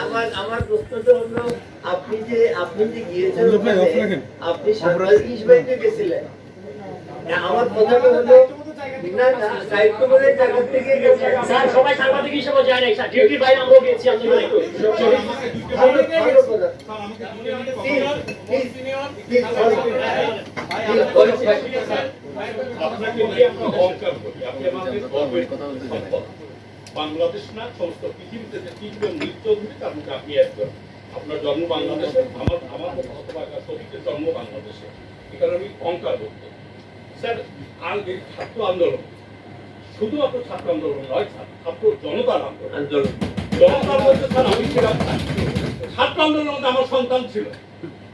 আমার আমার প্রশ্নটা হলো আপনি যে আপনি যে গিয়েছেন। আপনি সাংবাদিক হিসেবে গেছিলেন আমার কথাটা হলো না না সবাই সাংবাদিক হিসেবে যায় নাই ডিউটি বাইরে আমরাও গেছি আন্দোলনে একটু কথা। আপনাকে নিয়ে আমরা অহংকার করি আপনি আমাদের গর্বের সম্পদ বাংলাদেশ না সমস্ত পৃথিবীতে যে তিনজন নৃত্য ধরে তার মধ্যে আপনি একজন। আপনার জন্ম বাংলাদেশে আমার আমার হতভাগা শহীদের জন্ম বাংলাদেশে। এ কারণে আমি অহংকার করত স্যার আর এই ছাত্র আন্দোলন শুধুমাত্র ছাত্র আন্দোলন নয় ছাত্র- জনতার আন্দোলন। জনতার মধ্যে স্যার আমি ছিলাম ছাত্র। আন্দোলন আমার সন্তান ছিল।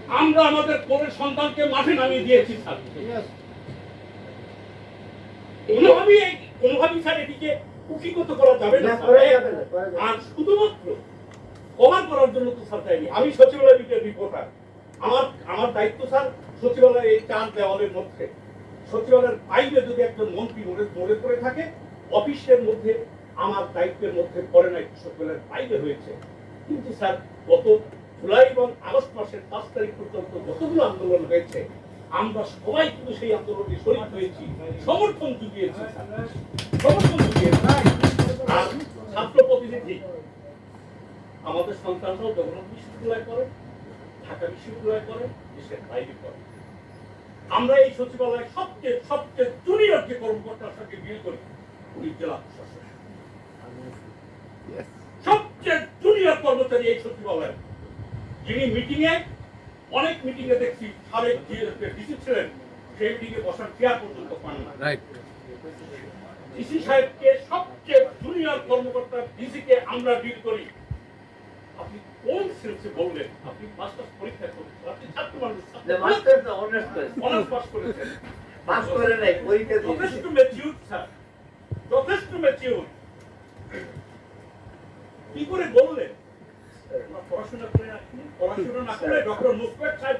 আমরা আমাদের কোরের সন্তানকে মাঠে নামিয়ে দিয়েছি স্যার। কোনোভাবেই কোনোভাবেই স্যার এটিকে কুকিগত করা যাবে না। আর শুধুমাত্র কভার করার জন্য তো স্যার চাইনি। আমি সচিবালয় বিকের রিপোর্টার। আমার আমার দায়িত্ব স্যার সচিবালয় এই চার দেওয়ালের মধ্যে। সচিবালয়ের বাইরে যদি একজন মন্ত্রী মনে মনে করে থাকে অফিসের মধ্যে আমার দায়িত্বের মধ্যে পড়ে নাই সচিবালয়ের বাইরে হয়েছে। কিন্তু স্যার গত জুলাই এবং আগস্ট মাসের পাঁচ তারিখ পর্যন্ত যতগুলো আন্দোলন হয়েছে আমরা সবাই কিন্তু সেই আন্দোলনে শরীর হয়েছি সমর্থন জুগিয়েছি। সমর্থন জুগিয়েছি। আর ছাত্র প্রতিনিধি, আমাদের সন্তানরাও জগন্নাথ বিশ্ববিদ্যালয় করে ঢাকা বিশ্ববিদ্যালয় করে দেশের বাইরে করে আমরা এই সচিবালয়ে সবচেয়ে সবচেয়ে জুনিয়র যে কর্মকর্তার সঙ্গে বিয়ে করি, উনি জেলা সবচেয়ে জুনিয়র কর্মচারী এই সচিবালয়ে যিনি মিটিং এ অনেক মিটিং এ দেখছি সাবেক ডিসি ছিলেন সেই মিটিং এ বসার চেয়ার পর্যন্ত পান না রাইট ডিসি সাহেবকে সবচেয়ে জুনিয়র কর্মকর্তা ডিসি কে আমরা ডিল করি। আপনি কোন সেন্সে বললেন? আপনি মাস্টার্স পরীক্ষা করেছেন আপনি ছাত্র মানুষ না, মাস্টার না, অনার্স করেছে। অনার্স পাস করেছেন। পাস করে নাই, পরীক্ষা। যথেষ্ট ম্যাচিউর স্যার যথেষ্ট ম্যাচিউর কি করে বললেন আমরা পড়াশোনা করে রাখিনি পড়াশোনা না করে ডক্টর মুসফেট সাহেব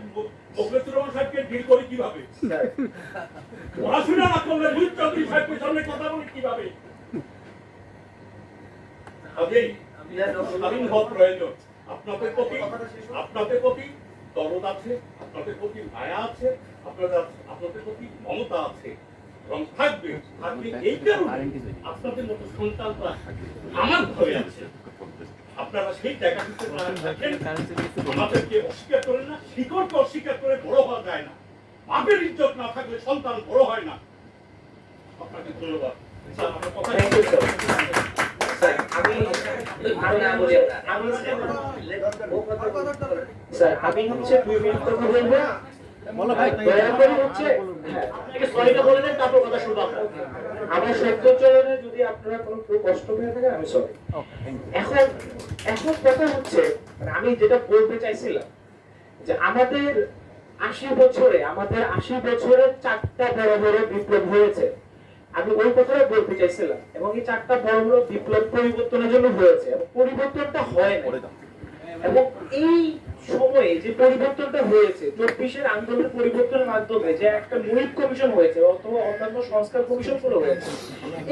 মুখলেসুর রহমান সাহেবকে ডিল করি কীভাবে স্যার, পড়াশোনা না করলে মুহিত চৌধুরী সাহেবের সামনে কথা বলি কীভাবে? কাজেই স্বাধীন হওয়া প্রয়োজন। আপনাদের প্রতি আপনাদের প্রতি দরদ আছে আপনাদের প্রতি মায়া আছে আপনাদের আপনাদের প্রতি মমতা আছে। এবং থাকবে থাকবে এই কারণে আপনাদের মতো সন্তানরা আমার ঘরে আছে। আপনারা সেই আমাদেরকে অস্বীকার করেন না শিকড়কে অস্বীকার করে বড় হওয়া যায় না। বাপের ইজ্জত না থাকলে সন্তান বড় হয় না। আপনাকে ধন্যবাদ। আমি হচ্ছে দুই মিনিট কথা বলব। হ্যাঁ, আমরা। যদি আপনারা কোনো কষ্ট পেয়ে থাকেন আমি সরি এখন এখন কথা হচ্ছে মানে আমি যেটা বলতে চাইছিলাম যে আমাদের আশি বছরে আমাদের আশি বছরে চারটা বড় বড় বিপ্লব হয়েছে। আমি ওই কথাটা বলতে চাইছিলাম এবং এই চারটা বড় বড় বিপ্লব পরিবর্তনের জন্য হয়েছে এবং পরিবর্তনটা হয় না এবং এই সময়ে যে পরিবর্তনটা হয়েছে চব্বিশের আন্দোলনের পরিবর্তনের মাধ্যমে যে একটা মূলিক কমিশন হয়েছে অথবা অন্যান্য সংস্কার কমিশনগুলো হয়েছে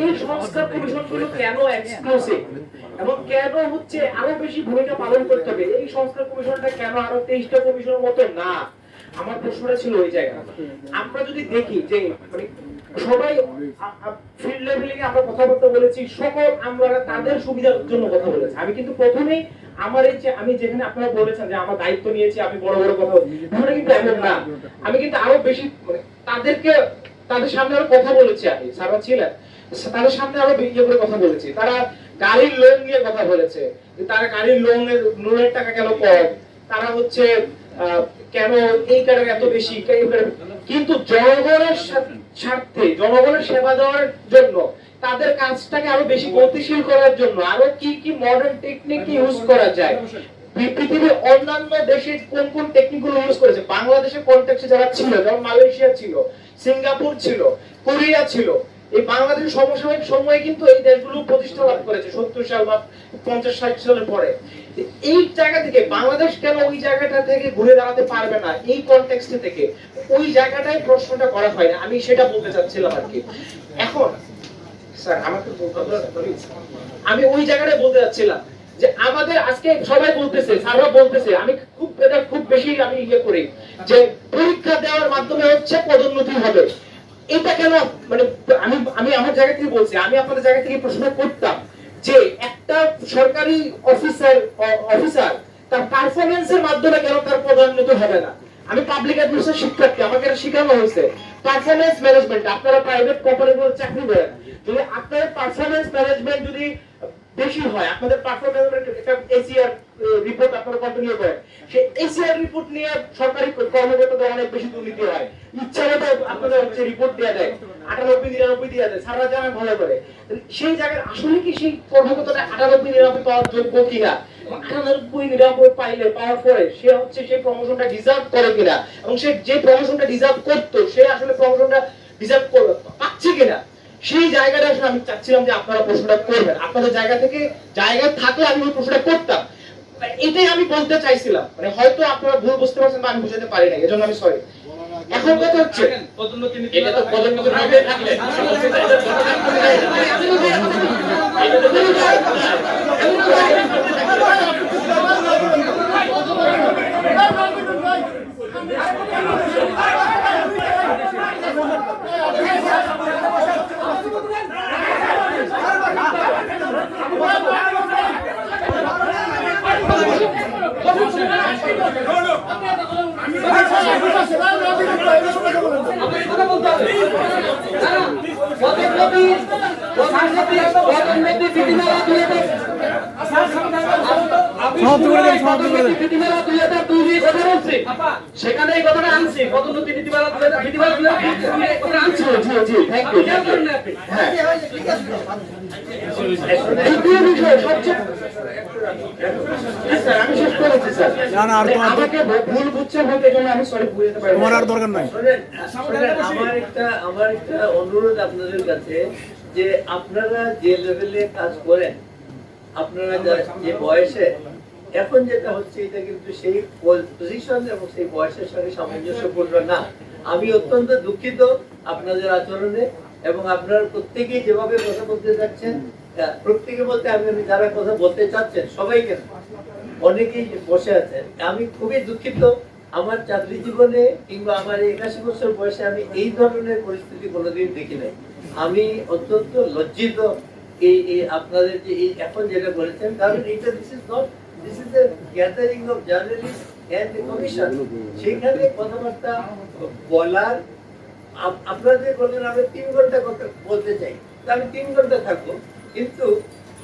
এই সংস্কার কমিশনগুলো কেন এক্সক্লুসিভ এবং কেন হচ্ছে আরও বেশি ভূমিকা পালন করতে হবে? এই সংস্কার কমিশনটা কেন আরও তেইশটা কমিশনের মতো না? আমার প্রশ্নটা ছিল ওই জায়গায় আমরা যদি দেখি যে মানে সবাই ফিল্ড লেভেলে আমরা কথাবার্তা বলেছি, সকল আমরা তাদের সুবিধার জন্য কথা বলেছি। আমি কিন্তু প্রথমেই আমার এই যে, আমি যেখানে আপনারা বলেছেন যে আমার দায়িত্ব নিয়েছি, আমি বড় বড় কথা ব্যাপারটা কিন্তু এমন না। আমি কিন্তু আরও বেশি মানে তাদেরকে, তাদের সামনে আরও কথা বলেছি আমি সারা ছিলেন। তাদের সামনে আরও ইয়ে করে কথা বলেছি। তারা গাড়ির লোন নিয়ে কথা বলেছে তারা গাড়ির লোনের লোনের টাকা কেন কম? তারা হচ্ছে কেন এই টাকা এত বেশি? কিন্তু জনগণের স্বার্থে জনগণের সেবা দেওয়ার জন্য তাদের কাজটাকে আরও বেশি গতিশীল করার জন্য আরও কি কি মডার্ন টেকনিক ইউজ করা যায়? পৃথিবীর অন্যান্য দেশে কোন কোন টেকনিকগুলো ইউজ করেছে? বাংলাদেশের কন্টেক্সে যারা ছিল যেমন মালয়েশিয়া ছিল সিঙ্গাপুর ছিল কোরিয়া ছিল এই বাংলাদেশের সমসাময়িক সময়ে কিন্তু এই দেশগুলো প্রতিষ্ঠা লাভ করেছে, সত্তর সাল বা পঞ্চাশ, ষাট সালের পরে। এই জায়গা থেকে বাংলাদেশ কেন ওই জায়গাটা থেকে ঘুরে দাঁড়াতে পারবে না? এই কনটেক্সট থেকে। ওই জায়গাটায় প্রশ্নটা করা হয় না আমি সেটা বলতে চাচ্ছিলাম আর কি। এখন, স্যার আমাকে। আমি ওই জায়গাটায় বলতে যাচ্ছিলাম যে আমাদের আজকে সবাই বলতেছে, স্যাররা বলতেছে, আমি খুব, এটা খুব বেশি আমি ইয়ে করি যে পরীক্ষা দেওয়ার মাধ্যমে হচ্ছে পদোন্নতি হবে। এটা কেন মানে আমি আমার জায়গা থেকে বলছি, আমি আপনাদের জায়গা থেকে প্রশ্ন করতাম যে একটা সরকারি অফিসার অফিসার, তার পারফরমেন্সের মাধ্যমে কেন তার পদোন্নতি হবে না? আমি পাবলিক অ্যাডমিনিস্ট্রেশন শিক্ষার্থী, আমাকে এটা শেখানো হয়েছে। পারফরমেন্স ম্যানেজমেন্ট আপনারা প্রাইভেট কোম্পানিগুলো চাকরি করেন। যদি আপনার পারফরমেন্স ম্যানেজমেন্ট যদি বেশি হয়, আপনাদের পারফরমেন্স একটা এসিআর রিপোর্ট আপনারা কন্টিনিউ করেন? সেই এসিআর রিপোর্ট নিয়ে সরকারি কর্মকর্তাদের অনেক বেশি দুর্নীতি হয়। ইচ্ছা মতো আপনাদের হচ্ছে রিপোর্ট দেওয়া দেয় আটানব্বই, নিরানব্বই দেওয়া দেয় সারা জানা ভালো করে। সেই জায়গায় আসলে কি সেই কর্মকর্তাটা আটানব্বই, নিরানব্বই পাওয়ার যোগ্য কিনা? আটানব্বই, নিরানব্বই পাইলে পাওয়ার পরে সে হচ্ছে সেই প্রমোশনটা ডিজার্ভ করে কিনা? এবং সে যে প্রমোশনটা ডিজার্ভ করতো, সে আসলে প্রমোশনটা ডিজার্ভ পাচ্ছে কিনা? সেই জায়গাটা আসলে আমি চাচ্ছিলাম যে আপনারা প্রশ্নটা করবেন। আপনাদের জায়গা থেকে জায়গা থাকলে আমি ওই প্রশ্নটা করতাম। এটাই আমি বলতে চাইছিলাম। মানে হয়তো আপনারা ভুল বুঝতে পারছেন বা আমি বুঝাতে পারি না এজন্য আমি সরি এখন কথা হচ্ছে? এটা তো পদোন্নতির মধ্যে থাকলে। সমাপ্ত করে সেখানে এই কথাটা আনছি। পদোন্নতি নীতিমালা নীতিমালা দুই হাজার দুই এই কথাটা আনছি। জি জি থ্যাংক ইউ হ্যাঁ। বিষয় সবচেয়ে স্যার আমি শেষ করেছি স্যার। না, না, আর তোমার- আমাকে ভুল বুঝছেন হয়তো এই আমি সরি বুঝতে পারি। তোমার আর দরকার নাই। শোনেন, শোনেন, আমার একটা আমার একটা অনুরোধ আপনাদের কাছে যে আপনারা যে লেভেলে কাজ করেন আপনারা যে বয়সে এখন যেটা হচ্ছে এটা কিন্তু সেই পজিশন এবং সেই বয়সের সঙ্গে সামঞ্জস্যপূর্ণ না। আমি অত্যন্ত দুঃখিত আপনাদের আচরণে এবং আপনারা প্রত্যেকেই যেভাবে কথা বলতে যাচ্ছেন প্রত্যেকে বলতে আমি আমি যারা কথা বলতে চাচ্ছেন সবাইকে না। অনেকেই বসে আছেন। আমি খুবই দুঃখিত আমার চাকরি জীবনে কিংবা আমার একাশি বছর বয়সে আমি এই ধরনের পরিস্থিতি কোনোদিন দেখি নাই। আমি অত্যন্ত লজ্জিত এই এই আপনাদের যে এই এখন যেটা বলেছেন, কারণ এটা this is not this is a gathering of journalist and commission সেখানে কথাবার্তা বলার আপনাদের বললেন আমরা তিন ঘণ্টা কথা বলতে চাই। তা আমি তিন ঘণ্টা থাকব, কিন্তু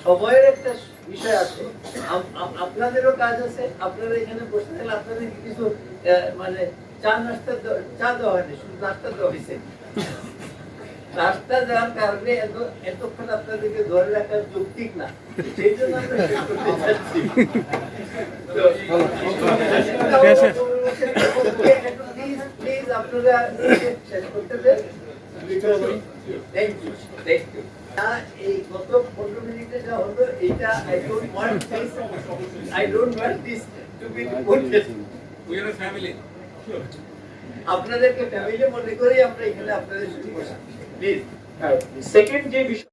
সময়ের একটা বিষয় আছে আপ- আপ- আপনাদেরও কাজ আছে আপনারা এখানে বসে থাকলে আপনাদের কিছু মানে চা নাস্তা চা দেওয়া হয়নি শুধু নাস্তা দেওয়া হয়েছে নাস্তা দেওয়ার কারণে এত এতক্ষণ আপনাদেরকে ধরে রাখা যৌক্তিক না সেই জন্য আমরা শেষ করতে চাচ্ছি আপনারা শেষ করতে দেন থ্যাংক ইউ থ্যাংক ইউ এই গত পনেরো মিনিটে যা হলো এইটা I don't want this I don't want this to be reported আপনাদেরকে ফ্যামিলি মনে করেই আমরা এখানে আপনাদের সাথে বসা প্লিজ সেকেন্ড যে বিষয়